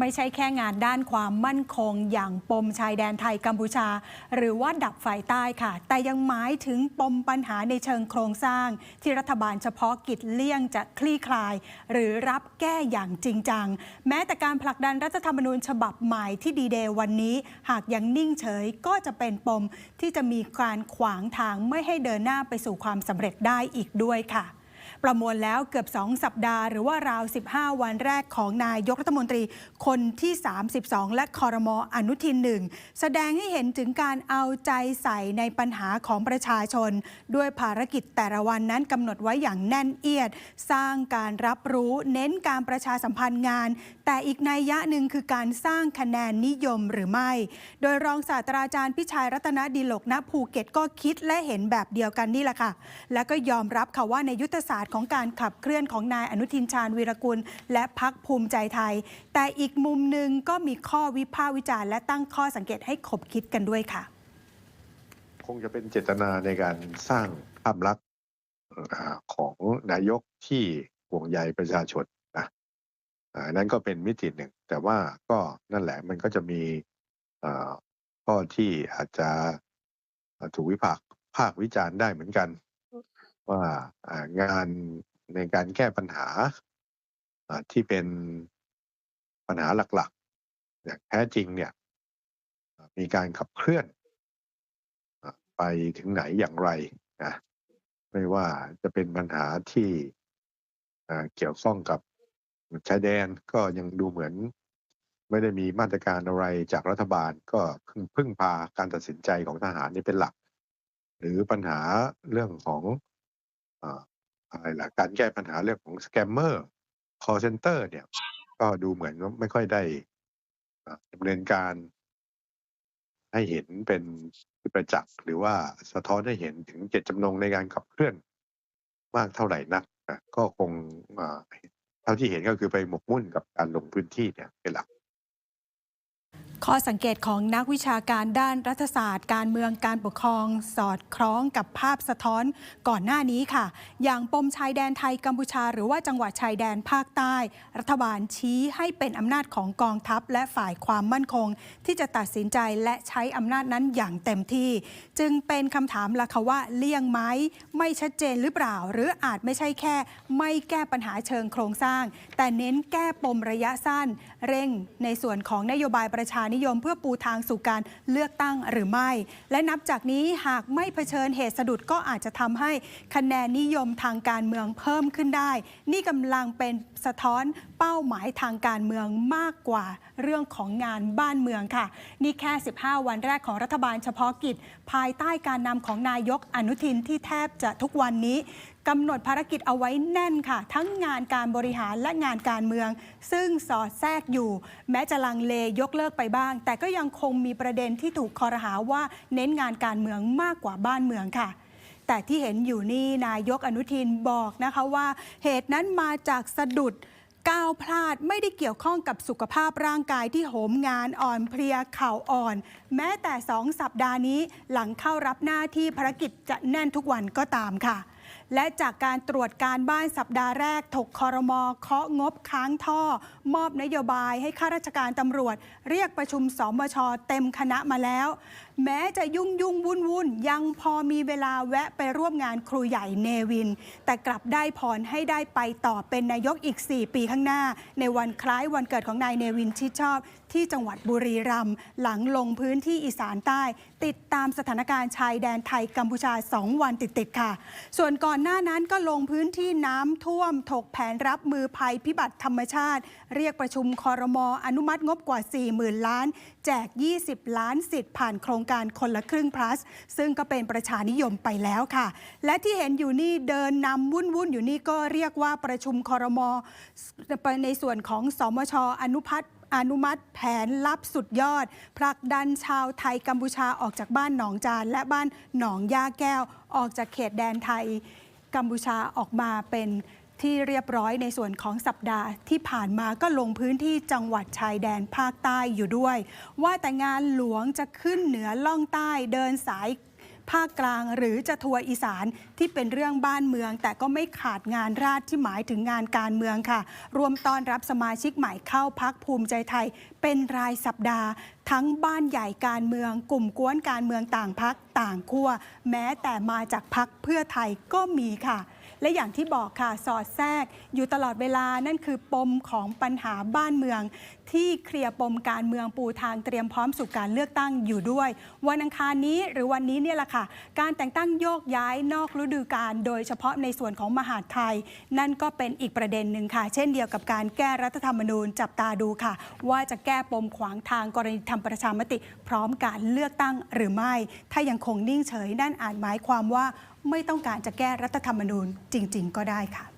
ไม่ใช่แค่งานด้านความมั่นคงอย่างปมชายแดนไทยกัมพูชา หรือว่าดับไฟใต้ค่ะ แต่ยังหมายถึงปมปัญหาในเชิงโครงสร้าง ที่รัฐบาลเฉพาะกิจเลี่ยงจะคลี่คลาย หรือรับแก้อย่างจริงจัง แม้แต่การผลักดันรัฐธรรมนูญฉบับใหม่ที่ดีเดย์วันนี้ หากยังนิ่งเฉยก็จะเป็นปมที่จะมีการขวางทางไม่ให้เดินหน้าไปสู่ความสำเร็จได้อีกด้วยค่ะ ประมวลแล้วเกือบ 2 สัปดาห์ หรือว่าราว 15 วันแรกของนายกรัฐมนตรีคนที่ 32 และคอรมออนุทินหนึ่งแสดงให้เห็นถึงการเอาใจใส่ในปัญหาของประชาชน ด้วยภารกิจแต่ละวันนั้นกำหนดไว้อย่างแน่นเอียด สร้างการรับรู้เน้นการประชาสัมพันธ์งาน แต่อีกนัยยะหนึ่งคือการสร้างคะแนนนิยมหรือไม่ โดยรองศาสตราจารย์พิชัยรัตนดีหลกณภูเก็ตก็คิดและเห็นแบบเดียวกันนี่แหละค่ะ แล้วก็ยอมรับค่ะว่าในยุทธศาสตร์ของการขับเคลื่อนของนายอนุทินชาญวีรกุล และพักภูมิใจไทย แต่อีกมุมหนึ่งก็มีข้อวิพากษ์วิจารณ์และตั้งข้อสังเกตให้ขบคิดกันด้วยค่ะ คงจะเป็นเจตนาในการสร้างภาพลักษณ์ของนายกที่ห่วงใยประชาชนนะนั่นก็เป็นมิติหนึ่ง แต่ว่าก็นั่นแหละมันก็จะมีข้อที่อาจจะถูกวิพากษ์ภาควิจารณ์ได้เหมือนกัน ว่างานในการแก้ปัญหาที่เป็นปัญหาหลักๆอย่างแท้จริงเนี่ยมีการขับเคลื่อนไปถึงไหนอย่างไรนะไม่ว่าจะเป็นปัญหาที่เกี่ยวข้องกับชายแดนก็ยังดูเหมือน ไม่ได้มีมาตรการอะไรจากรัฐบาลก็พึ่งพาการตัดสินใจของทหารนี่เป็นหลัก หรือปัญหาเรื่องของ อะไรล่ะการแก้ปัญหาเรื่องของสแกมเมอร์ call center เนี่ย ก็ดูเหมือนว่าไม่ค่อยได้ดำเนินการ ให้เห็นเป็นประจักษ์หรือว่าสะท้อนให้เห็นถึงเจตจำนงในการขับเคลื่อนมากเท่าไหร่นักก็คงเท่าที่เห็นก็คือไปหมกมุ่นกับการลงพื้นที่เนี่ยเป็นหลัก ข้อสังเกตของนักวิชาการด้านรัฐศาสตร์ การเมืองการปกครอง สอดคล้องกับภาพสะท้อนก่อนหน้านี้ค่ะ อย่างปมชายแดนไทยกัมพูชา หรือว่าจังหวัดชายแดนภาคใต้ รัฐบาลชี้ให้เป็นอำนาจของกองทัพ และฝ่ายความมั่นคง ที่จะตัดสินใจและใช้อำนาจนั้นอย่างเต็มที่ จึงเป็นคำถามละค่ะว่าเลี่ยงไหมไม่ชัดเจนหรือเปล่า หรืออาจไม่ใช่แค่ ไม่แก้ปัญหาเชิงโครงสร้าง แต่เน้นแก้ปมระยะสั้น เร่งในส่วนของนโยบายประชานิยม เพื่อปูทางสู่การเลือกตั้งหรือไม่ และนับจากนี้หากไม่เผชิญเหตุสะดุดก็อาจจะทำให้คะแนนนิยมทางการเมืองเพิ่มขึ้นได้ นี่กำลังเป็นสะท้อนเป้าหมายทางการเมืองมากกว่าเรื่องของงานบ้านเมืองค่ะ นี่แค่ 15 วันแรกของรัฐบาลเฉพาะกิจ ภายใต้การนำของนายกอนุทินที่แทบจะทุกวันนี้ กำหนดภารกิจเอาไว้แน่นค่ะ ทั้งงานการบริหารและงานการเมือง ซึ่งสอดแทรกอยู่ แม้จะลังเลยกเลิกไปบ้าง แต่ก็ยังคงมีประเด็นที่ถูกคอรหาว่าเน้นงานการเมืองมากกว่าบ้านเมืองค่ะแต่ที่เห็นอยู่นี่นายกอนุทินบอกนะคะว่าเหตุนั้นมาจากสะดุดก้าวพลาดไม่ได้เกี่ยวข้องกับสุขภาพร่างกายที่โหมงานอ่อนเพลียเข่าอ่อน แม้แต่สองสัปดาห์นี้หลังเข้ารับหน้าที่ภารกิจจะแน่นทุกวันก็ตามค่ะและจากการตรวจการบ้านสัปดาห์แรก ถกคอรมอเคาะงบค้างท่อ มอบนโยบายให้ข้าราชการตำรวจ เรียกประชุมสมชเต็มคณะมาแล้ว แม้จะยุ่งยุ่งวุ่นวุ่นยังพอมีเวลาแวะไปร่วมงานครูใหญ่เนวิน แต่กลับได้พรให้ได้ไปต่อเป็นนายกอีก 4 ปีข้างหน้า ในวันคล้ายวันเกิดของนายเนวินชิดชอบ ที่จังหวัดบุรีรัมย์หลังลงพื้นที่อีสานใต้ ติดตามสถานการณ์ชายแดนไทยกัมพูชา 2 วันติดๆค่ะ ส่วนก่อนอนหน้านั้นก็ลงพื้นที่น้ำท่วม ถกแผนรับมือภัยพิบัติธรรมชาติ เรียกประชุมคอรมออนุมัติงบกว่า 40,000 ล้าน แจก 20 ล้านสิทธิ์ผ่านโครงการคนละครึ่ง plus ซึ่งก็เป็นประชานิยมไปแล้วค่ะ และที่เห็นอยู่นี่เดินนำวุ่นวุ่นอยู่นี่ก็เรียกว่าประชุมคอรมอในส่วนของสมชอนุพัฒนอนุมัติแผนลับสุดยอดผลักดันชาวไทยกัมพูชาออกจากบ้านหนองจาน และบ้านหนองย่าแก้ว ออกจากเขตแดนไทย กัมพูชาออกมาเป็นที่เรียบร้อยในส่วนของสัปดาห์ที่ผ่านมาก็ลงพื้นที่จังหวัดชายแดนภาคใต้อยู่ด้วย ว่าแต่งานหลวงจะขึ้นเหนือล่องใต้เดินสาย ภาคกลางหรือจะทัวร์อีสานที่เป็นเรื่องบ้านเมือง แต่ก็ไม่ขาดงานราชที่หมายถึงงานการเมืองค่ะ รวมต้อนรับสมาชิกใหม่เข้าพักภูมิใจไทย เป็นรายสัปดาห์ ทั้งบ้านใหญ่การเมือง กลุ่มกวนการเมืองต่างพักต่างขั้วแม้แต่มาจากพักเพื่อไทยก็มีค่ะ และอย่างที่บอกค่ะสอดแทรกอยู่ตลอดเวลานั่นคือปมของปัญหาบ้านเมือง ที่เคลียร์ปมการเมืองปูทางเตรียมพร้อมสู่การเลือกตั้งอยู่ด้วย วันอังคารนี้หรือวันนี้เนี่ยแหละค่ะ การแต่งตั้งโยกย้ายนอกฤดูกาลโดยเฉพาะในส่วนของมหาดไทย นั่นก็เป็นอีกประเด็นหนึ่งค่ะ เช่นเดียวกับการแก้รัฐธรรมนูญจับตาดูค่ะ ว่าจะแก้ปมขวางทางกรณีทำประชามติ พร้อมการเลือกตั้งหรือไม่ ถ้ายังคงนิ่งเฉยนั่นอาจหมายความว่า ไม่ต้องการจะแก้รัฐธรรมนูญจริง ๆ ก็ได้ค่ะ